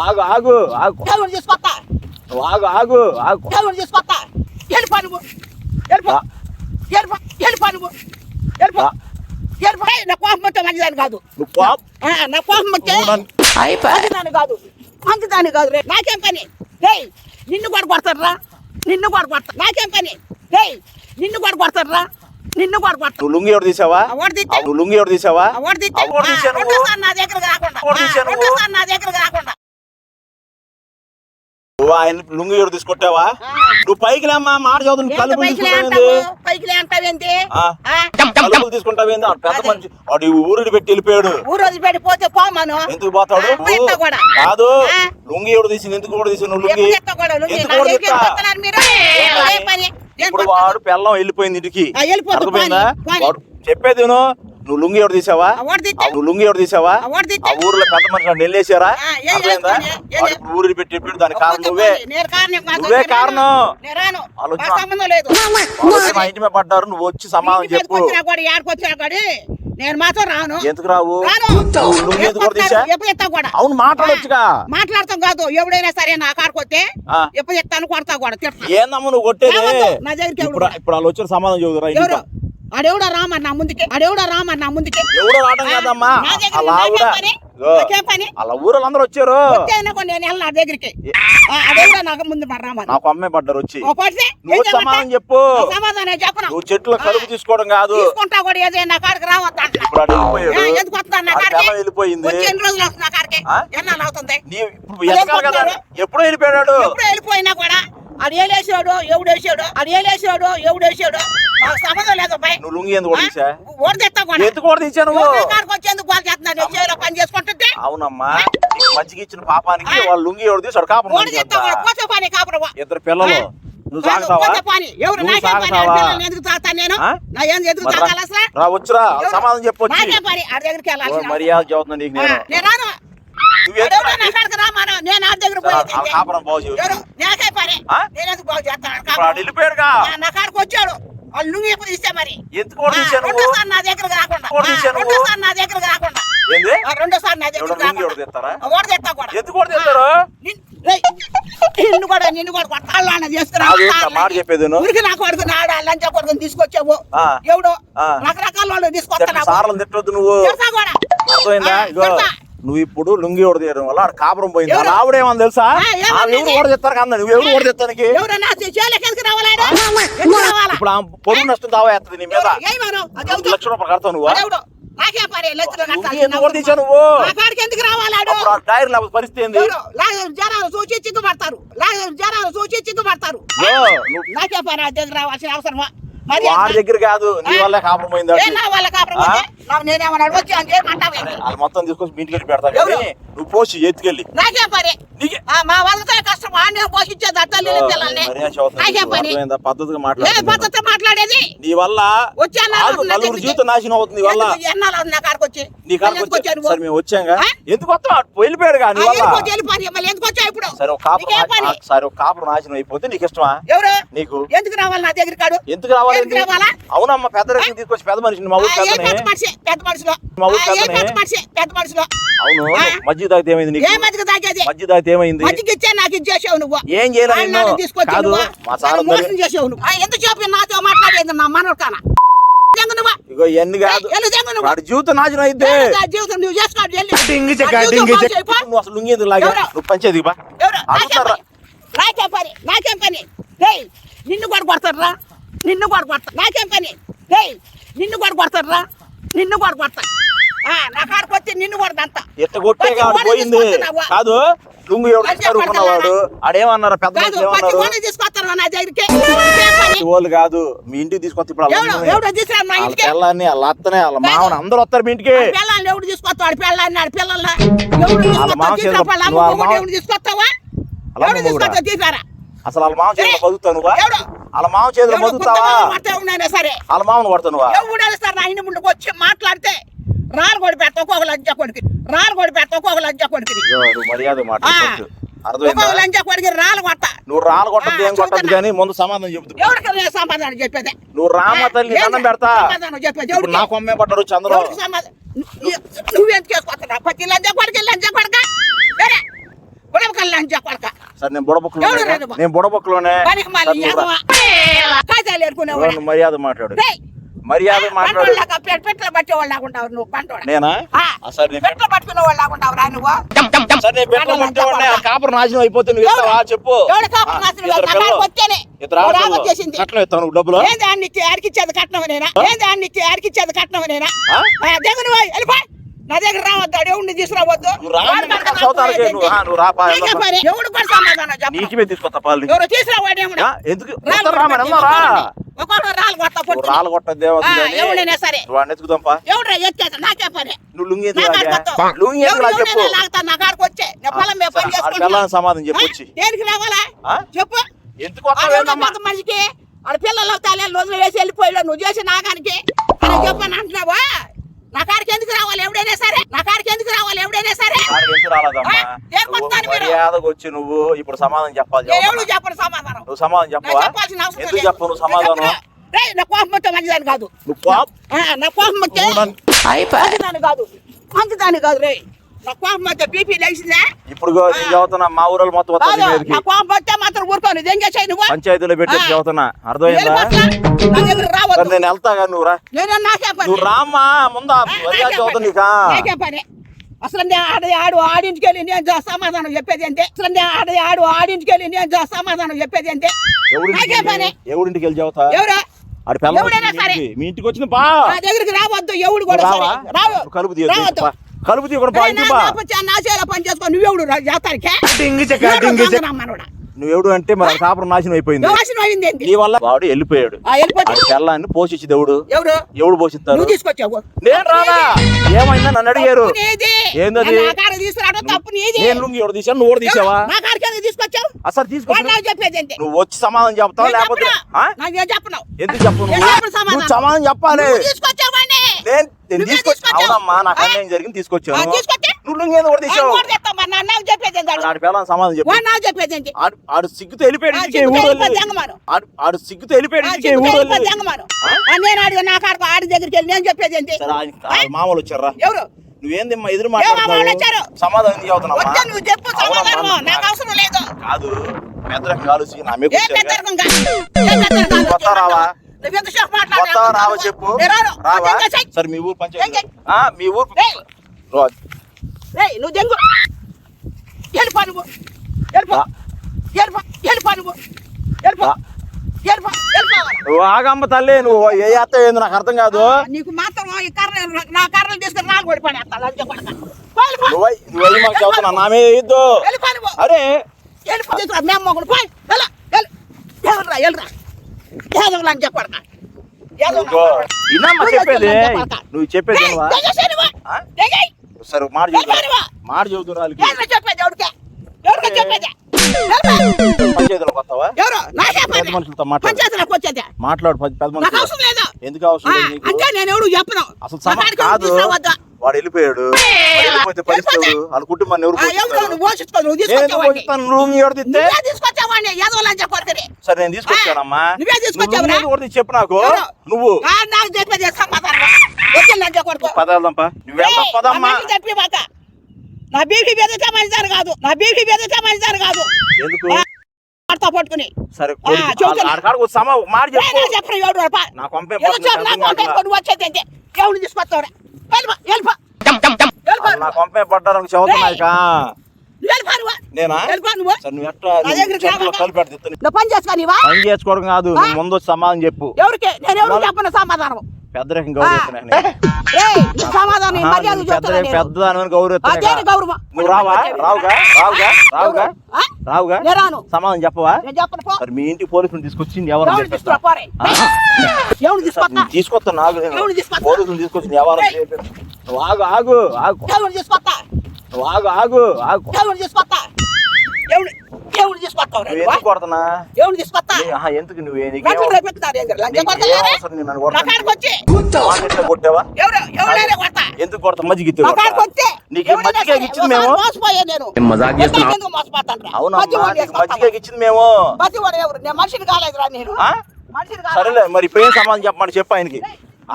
ఆగు ఆగు ఆగు. దేవుడు తీసుకొస్తా? ఆగు ఆగు ఆగు. దేవుడు తీసుకొస్తా? వెళ్ళిపో నువ్వు. వెళ్ళిపో. వెళ్ళిపో వెళ్ళిపో నువ్వు. వెళ్ళిపో. వెళ్ళిపో నా కోపం వస్తే మంచిదాన్ని కాదు. నా కోపం నన్ను- మంచిదాన్ని కాదు. మంచిదాన్ని కాదు రే. నాకేం పని? రేయ్ నిన్ను కూడా కొడతారా నిన్ను కూడా కొడతా నాకేం పని? రేయ్ నిన్ను కూడా కొడతారా నిన్ను కూడా కొడతా. నువ్వు లుంగి ఎవరు తీసావా? ఎవరు తీస్తే? నువ్వు లుంగి ఎవరు తీసావా? ఎవరు? ఎవరు నువ్వు? రెండోసారి నా దగ్గరకు రాకుండా. ఎవరు ఆ, తీశారు నువ్వు? రెండోసారి నా దగ్గరకు రాకుండా. నువ్వు ఆయన లుంగి ఎవరు తీసుకొట్టావా. నువ్వు పైకి లేమ్మా మాట చదువు తీసుకుంటావేంది? ఆ. పెద్ద. మనిషి. వాడు ఊరిని పెట్టి వెళ్ళిపోయాడు. ఊరు పోమాను ఎందుకు పోతాడు. కాదు. లుంగి ఎవడు తీసింది? ఎందుకు కూడా తీసి నువ్వు లుంగి? ఎందుకు కూడా? ఇప్పుడు? వాడు పెళ్ళం వెళ్ళిపోయింది ఇంటికి అర్థమైందా. వాడు చెప్పేది. నువ్వు లుంగి ఎవడు తీసావా? నువ్వు లుంగి ఎవడు తీసావా ఆ, ఊర్లో పెద్ద మనిషి నన్ను వెళ్ళేసారా ఆ, ఏ- ఏ అర్థమైందా పోనీ, ఏ- వాడు ఇప్పుడు ఊరిని పెట్టి చెప్పాడు దానికి కారణం నువ్వే. నువ్వే. కారణం. ఆలోచన. మా ఇంటి మీద పడ్డారు నువ్వు వచ్చి సమాధానం చెప్పు నేను మాత్రం రాను. ఎందుకు రావు? అవును మాట్లాడొచ్చుగా. మాట్లాడతాం కాదు. ఎవడైనా సరే నా వస్తే ఆ. ఎప్పుడు ఎత్తాను కొడతా కూడా. ఏందమ్మ నువ్వు కొట్టేది? నా దగ్గరికి ఇప్పుడు వాళ్ళు వచ్చిన సమాధానం చెబుతురా ఎవరు ఆడెవడో రామన్న ముందుకే ఆడెవడో రామన్న ముందుకే. ఎవడో రావడం కాదమ్మా. నా అలా నాకేం కూడా పని? ఇగో, నాకేం పని. అలా ఊరోళ్ళు అందరూ వచ్చారు. వచ్చాయినా కూడా నేను వెళ్ళను నా దగ్గరికి. ఆ, అడెవడో నాకు ముందు మరి నాకు అమ్మాయి పడ్డారు వచ్చి. ఓ పడితే ఏం నువ్వు? సమాధానం చెప్పు. ఆ సమాధానం చెప్పను? నువ్వు చెట్లు కలుపు తీసుకోవడం కాదు. తీసుకుంటా కూడా ఏదో నా కాడికి రావద్దు. ఇప్పుడు ఆడు వెళ్ళిపోయాడు. ఎందుకు వస్తున్నాడు నా ఆడి కాడికి? వెళ్ళిపోయింది. వచ్చి ఎన్ని రోజులు అవుతుంది నా కాడికి? ఆ? ఎన్నాళ్ళు అవుతుంది? నీ ఇప్పుడు వెనకాల కదా. ఎప్పుడో వెళ్ళిపోయాడు. ఎప్పుడు వెళ్ళిపోయినా కూడా అది ఏలేసాడు ఎవడు వేసాడు అది ఏలేసాడు ఎవడు వేసాడు మాకు సంబంధం లేదు అబ్బాయి నువ్వు లుంగి ఎందుకు కూడా తీసా ఓడి తెస్తా కూడా ఎందుకు కూడా తీసా నువ్వు? ఎవరి కాడికి వచ్చేందుకు వాళ్ళు చేస్తున్నారు? నేను చేలో పని చేసుకుంటుంటే? అవునమ్మా. నీకు మంచిగా ఇచ్చిన పాపానికి వాళ్ళు లుంగి ఎవరు తీసాడు? పని ఇద్దరు పిల్లలు. నువ్వు సాగుతావా? వచ్చురా? సమాధానం చెప్పొచ్చు. మర్యాద చదువుతున్నా నీకు నేను. వెళ్ళిపోయాడుగా నా- కాడికి వచ్చాడు. వాళ్ళు నువ్వు ఎప్పుడు ఇస్తే మరి? రెండోసారి నా దగ్గరకు రాకుండా. రెండోసారి నా దగ్గరకు రాకుండా. ఏంది? ఆ, రెండోసారి నా ఎవడో దగ్గరకు లుంగి ఎవడు రాకుండా. తెస్తారా? ఆ, ఓడి తెస్తా కూడా. ఎందుకు కూడా తెస్తారు? నిన్- రేయ్, నిన్ను కూడా నిన్ను కూడా కొట్టాలన్న చేసుకురా కాదు, నా మాట చెప్పేది విను. ఊరికి నా కొడుకు నాడు లంచా కొడుకుని తీసుకొచ్చావు. ఎవడు. రకరకాల వాళ్ళు సార్లు తిట్టొద్దు నువ్వు. కూడా. నువ్వు ఇప్పుడు లుంగి ఓడి తీయడం వల్ల ఆడ కాపురం పోయింది. ఆవిడేమని తెలుసా? ఎవరు ఓడి తెస్తారు కదా నువ్వు ఎవరు ఓడి తెస్తానికి ఇప్పుడు పొరుగు నష్టం దావా వేస్తుంది నీ మీద? లక్షల రూపాయలు కడతావు నువ్వు? పరిస్థితి జనాలు చూచి చిక్కుపడతారు. జనాలు నాకే పని? దగ్గర రావాల్సిన అవసరమా? వాడి దగ్గర కాదు నీ వల్ల కాపురం పోయింది ఏ నా వాళ్ళ కాపురం ఆ? ఉంటే? నాకు నేనేమన్నా వచ్చి అని చేయమంటావు ఏంటి? అది మొత్తం తీసుకొచ్చి మీ ఇంటికి పెడతా. కానీ? నువ్వు పోసి ఎత్తుకెళ్ళి నాకే పని? మా వాళ్ళతో కష్టం. పోషించేది? పద్ధతిగా పద్ధతి మాట్లాడేది? నీ వల్ల నలుగురు? జీవితం నాశనం అవుతుంది నీ వల్ల. కాడికి వచ్చి వచ్చా మేము? ఎందుకు వస్తావు? వెళ్ళిపోయాడు నీ ఆ, వల్ల. వెళ్ళిపో, వెళ్ళిపోని, మళ్ళీ ఎందుకు సరే ఒక కాపురం సరే ఒక కాపురం నాశనం అయిపోతే నీకు ఇష్టమా ఎవరు? నీకు? ఎందుకు రావాలి నా దగ్గర కాడు ఎందుకు రావాలి? అవునమ్మా పెద్ద రెడ్డిని తీసుకొచ్చి పెద్ద మనిషిని మా ఊరి పెద్ద మనిషిలో. మా ఊరి. పెద్ద మనిషి? పెద్ద మనిషిలో. అవును? మజ్జిగ తాగితే ఏమైంది నీకు? ఏ మధ్యకి తాగేది? మజ్జిగ తాగితే ఏమైంది? మధ్యకి ఇచ్చే నాకు ఇచ్చేసావు నువ్వు. ఏం చేయలే ఆయన నిన్ను? నన్ను తీసుకొచ్చి కాదు నువ్వు. మా సార్ మోసం చేసావు నువ్వు. ఎందుకు చెప్పి నాతో మాట్లాడేది నా నువ్వు? ఇగో కాదు వాడి జీవితం నాశనం అయితే నువ్వు అసలు లుంగి. ఎందుకు లాగా? నువ్వు పంచేది బా? నాకేం? పని? నాకేం పని. రేయ్ నిన్ను కూడా కొడతారా నిన్ను కూడా కొడతా. నాకేం పని. రేయ్ నిన్ను కూడా కొడతారా నిన్ను కూడా కొడతా. ఆ, నా కాడికి వచ్చి నిన్ను కొడదంతా ఎట్ట కొట్టే కాదు పోయింది. లుంగి ఎవరు ఆడేమన్నారు? పెద్ద తీసుకొస్తాను నా దగ్గరికి? వాళ్ళు కాదు మీ ఇంటికి తీసుకొస్తే ఇప్పుడు వాళ్ళ ఇంటికి? పిల్లాన్ని వాళ్ళ అత్తనే వాళ్ళ మామని అందరూ వస్తారు మీ ఇంటికి. పిల్లల్ని. ఎవడు తీసుకొస్తాడు? పిల్లల్ని పిల్లల్ని ఎవడు తీసుకొస్తావా? తీసుకురా అసలు వాళ్ళ మామ చేతిలో! బతుకుతావు నువ్వా? వాళ్ళ మామ చేతిలో బతుకుతావా మాట వాళ్ళ మామను సార్ నా ఇంటి ముందుకు వచ్చి మాట్లాడితే రాళ్ళు కొడి పెడతా ఒక్కొక్క లంచ కొడుకు. రాళ్ళు కొడి పెడతా ఒక్కొక్క లంచ కొడుకు. మర్యాద అర్థమైందా? ఒక్కొక్క లంచ కొడుకు కొట్ట నువ్వు రాళ్ళు కొట్టద్దు ఆ, ఏం కొట్టద్దు చూస్తున్నా. కానీ ముందు సమాధానం చెబుతు. ఎవరికి నేను సమాధానం చెప్పేది? నువ్వు రామ తల్లి ఏంది? దండం పెడతా? సమాధానం చెప్పేది? నా కొమ్మే పడ్డారు చంద్రం ఎవరికి సమాధానం? నువ్వేం చేసుకొస్తున్నావు? పచ్చి లంచ కొడుకు లంచ కొడుక? లంచ కొడక సరే నేను బుడబొక్కలోనే ఎవడు రాదు? బా. నేను బుడబొక్కలోనే పనికి మళ్ళీ సరే, నువ్వు రా. కాజాలు ఏరుకునేవాడు నువ్వు మర్యాద మాట్లాడు. రేయ్ మర్యాద మాట్లాడు. పెట్టలు పట్టేవాళ్ళు లాగుంటావు నువ్వు పంటోడ నేనా? ఆ, ఆ, సరే నేను పెట్టలు పట్టుకునే వాళ్ళు లాగుంటావు రా నువ్వు. సరే నేను పెట్టలు పట్టేవాడిని, ఆ కాపురం నాశనం అయిపోతే నువ్వు ఇస్తావా? చెప్పు. కట్నం ఇస్తావు నువ్వు డబ్బులు? ఆడికిచ్చేది కట్నం నేనా? ఆడికిచ్చేది కట్నం నేనా? వెళ్ళిపో నా దగ్గర రావద్దు ఆడు ఎవరిని తీసుకురావద్దు. ఎవడు నీకు తీసుకొస్తా పాలు ఎవరు తీసుకురావాడు ఎందుకు? రాళ్ళు ఎవడైనా సరే. వాడిని ఎత్తుకుదాంపా? ఎవడు ఎత్తేది నాకే పని. నువ్వు లుంగి నా కాడికి లాగా? చెప్పు. నా వచ్చే. నేను పొలం మీద పని చేసుకుంటున్నా. సమాధానం చెప్పు? వచ్చి. దేనికి రావాలా? చెప్పు. ఎందుకు మనిషికి ఆడ పిల్లలు వేసి వెళ్ళిపోయాడు నువ్వు చేసి నాగానికి. అని చెప్పని అంటున్నావా? నా కాడికి ఎందుకు రావాలి? ఎవడైనా సరే. నా కాడికి ఎందుకు రావాలి? ఎవడైనా సరే. ఆడికి ఎందుకు రాలేదమ్మా? ఆ? దేనికి నువ్వు వస్తాను మీరు? మర్యాదకు వచ్చి నువ్వు ఇప్పుడు సమాధానం చెప్పాలి నేను ఎవరు. చెప్పను సమాధానం? నువ్వు సమాధానం నాకు చెప్పవా? చెప్పాల్సిన అవసరం ఎందుకు లేదు. చెప్పు నువ్వు సమాధానం? నేను చెప్పను. రేయ్, నా కోపం వస్తే మంచిదాన్ని కాదు. నువ్వు కోప? ఆ, నా కోపం వస్తే నువ్వు నన్ను- మంచిదాన్ని కాదు. మంచిదాన్ని కాదు రే నా కోపం వస్తే బీపీ లేచిందా? ఇప్పుడు నేను చదువుతున్నా మా ఊరోళ్ళు మొత్తం వస్తుంది కాదు మీదకి. నా కోపం వస్తే మాత్రం ఊరుకోను. ఇదేం చేసాయి నువ్వు? పంచాయతీలో పెట్టి ఆ. చదువుతున్నా. అర్థమైందా? నా దగ్గర రావద్దు నేను వెళ్తాగా నువ్వు రా. నేను నాకే పని నువ్వు రామ్మా ముందా మర్యాద నాకే. నీకా నాకే పని అసలు నేను ఆడ ఆడు ఆడింటికి వెళ్ళి నేను జా- సమాధానం చెప్పేది అంతే అసలు నేను ఆడ ఆడు ఆడింటికి వెళ్ళి నేను సమాధానం చెప్పేది అంతే నాకే పని ఎవరింటికి వెళ్ళి చదువుతా? ఎవరు? ఆడి పిల్ల ఎవడైనా వచ్చింది సరే. మీ ఇంటికి. వచ్చిన బా. నా దగ్గరికి రావద్దు ఎవడు కూడా నువ్వు రావా సరే. రావు? నువ్వు కలుపు తీయొద్దు రావద్దు. బా. కలుపు తీయకుండా బా రేయ్, ఇంటికి నా బా. పాప చా- నా చేలో పని చేసుకో నువ్వెవడు రా- జాతానికే? డింగి చెక్క, ఎవడు డింగి చెక్క. నువ్వు ఎవడు అంటే మరి కాపురం నాశనం అయిపోయింది. నీ వల్ల వాడు వెళ్ళిపోయాడు. పిల్లాన్ని పోషించి దేవుడు ఎవడు? నువ్వు తీసుకొచ్చావు. నేను రాదా ఏమైందా నన్ను అడిగారు. ఏందది? నేను లుంగి ఎవడు తీసాను నువ్వు తీసావా నా కాడికి ఎందుకు తీసుకొచ్చావు అసలు చెప్పేది ఏంటి? నువ్వు వచ్చి సమాధానం చెప్తావా? లేకపోతే చెప్పను. ఎందుకు చెప్పు నువ్వు సమాధానం. చెప్పాలి. నేను నేను తీసుకొచ్చి. అవునమ్మా నాకు? అన్యాయం జరిగింది తీసుకొచ్చాను? నువ్వు కూడా తీసావు? సమాధానం చెప్పు. చెప్పేది ఆడు సిగ్గుతో వెళ్ళిపోయాడు. ఆడు సిగ్గుతో వెళ్ళిపోయాడు నేను నా దగ్గరికి వెళ్ళి నేను చెప్పేది ఏంటి? మామూలు వచ్చారా? ఎవరు? నువ్వేందమ్మా ఎదురు? మాట్లాడుతున్నావు? సమాధానం వద్దా నువ్వు చెప్పు సమాధానం నాకు అవసరం లేదు. కాదు పెద్దరకం నా కాదు. పెద్దరికం కాదు. వస్తావా రావా? వస్తావా రావా చెప్పు. రావా. సరే మీ ఊరు పంచాయతీ మీ ఊరు నువ్వు దెంగు వెళ్ళిపో నువ్వు. రా. వెళ్ళిపో వెళ్ళిపో నువ్వు. వెళ్ళిపోవాలి నువ్వు ఆగమ్మ తల్లి నువ్వు ఏ అత్త ఏంది నాకు అర్థం కాదు. నీకు మాత్రం ఈ కర్ర నా కర్రలు తీసుకుని నాకు కూడా పని వేస్తా లంచం పడక వెళ్ళిపో నువ్వు నువ్వు అయ్యి మాకు చెబుతున్నా నా మీద ఇద్దు. అరే. మేము మొగుడు పోయి ఏదో చెప్పేది. నువ్వు చెప్పేది? సరే మాట చెబుతున్నా. మాట చెబుతున్నా వాళ్ళకి చెప్పేది ఎవరికే ఎవరికే చెప్పేది వెళ్ళిపో. పంచాయతీలోకి వస్తావా ఎవరు నాకే పెద్ద పని మనుషులతో మాట్లాడు పంచాయతీలోకి వచ్చేది మాట్లాడు పెద్ద పెద్ద నాకు మనుషులు అవసరం లేదు ఎందుకు అవసరం ఆ, లేదు నీకు? అంటే నేను ఎవడు చెప్పను అసలు కాదు తీసుకురావద్దా? వాడు వెళ్ళిపోయాడు వాడు వెళ్ళిపోతే పరిస్థితి? వాళ్ళ కుటుంబాన్ని ఎవరు ఆ, ఎవరు పోషిస్తారు? నువ్వు పోషించుకో, నేను తీసుకొచ్చావాడిని. పోషిస్తాను? తీసుకొచ్చావాడిని. సరే నేను తీసుకొచ్చానమ్మా నువ్వే తీసుకొచ్చావురా? నువ్వు లుంగి ఎవరు తెచ్చి చెప్పు నాకు ఎవరు? నువ్వు నాకు చెప్పేది సమాధానం. నువ్వు వెళ్దాం పదమ్మా చెప్పి. నా బీపీ బెదిరితే మంచిదారు కాదు. నా బీపీ బెదిరితే మంచిదారు కాదు. ఎందుకు? వాడితో పట్టుకుని. సరే వచ్చేది? వెళ్ళిపో, వెళ్ళిపో. నా కొంపే పడ్డారు. నేనా? నువ్వు. ఎట్లా పని చేసుకోనివా పని చేసుకోవడం కాదు ముందు సమాధానం చెప్పు. ఎవరికి? నేను ఎవరు చెప్పను సమాధానం? సమాధానం. పెద్దదాని గౌరవం? నువ్వు రావా? రావుగా? రావుగా? రావుగా? రావుగా? చెప్పవా? మరి మీ ఇంటికి పోలీసులు తీసుకొచ్చింది ఎవరు ఎవరు తీసుకురా పోరే. ఎవరు తీసుకొస్తా? తీసుకొస్తా నాకు నేను. ఎవరు తీసుకొస్తా? పోలీసులు తీసుకొచ్చింది ఎవరు ఆగు ఆగు ఆగు. ఆగు ఆగు ఆగు. తీసుకొస్తా? తీసుకొస్తావు ఎందుకు తీసుకొస్తా? నువ్వు కొడతా. మజ్జిగ నీకు మజ్జిగ ఇచ్చింది మేము? మజాక్? మజ్జిగ ఇచ్చింది మేము? మనిషిని కాలేదురా నేను. సరేలే మరి ఇప్పుడు ఏం సమాధానం చెప్పమని చెప్పు ఆయనకి.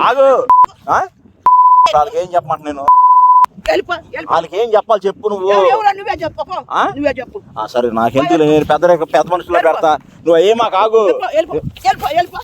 ఆగు. ఆ? వాళ్ళకి ఏం చెప్పమంట నేను? వాళ్ళకి ఏం చెప్పాలి చెప్పు నువ్వు. నువ్వే చెప్పు? నువ్వే సరే నాకెందుకు నేను పెద్ద పెద్ద మనుషులో పెడతా. నువ్వు ఏమా వెళ్ళిపో.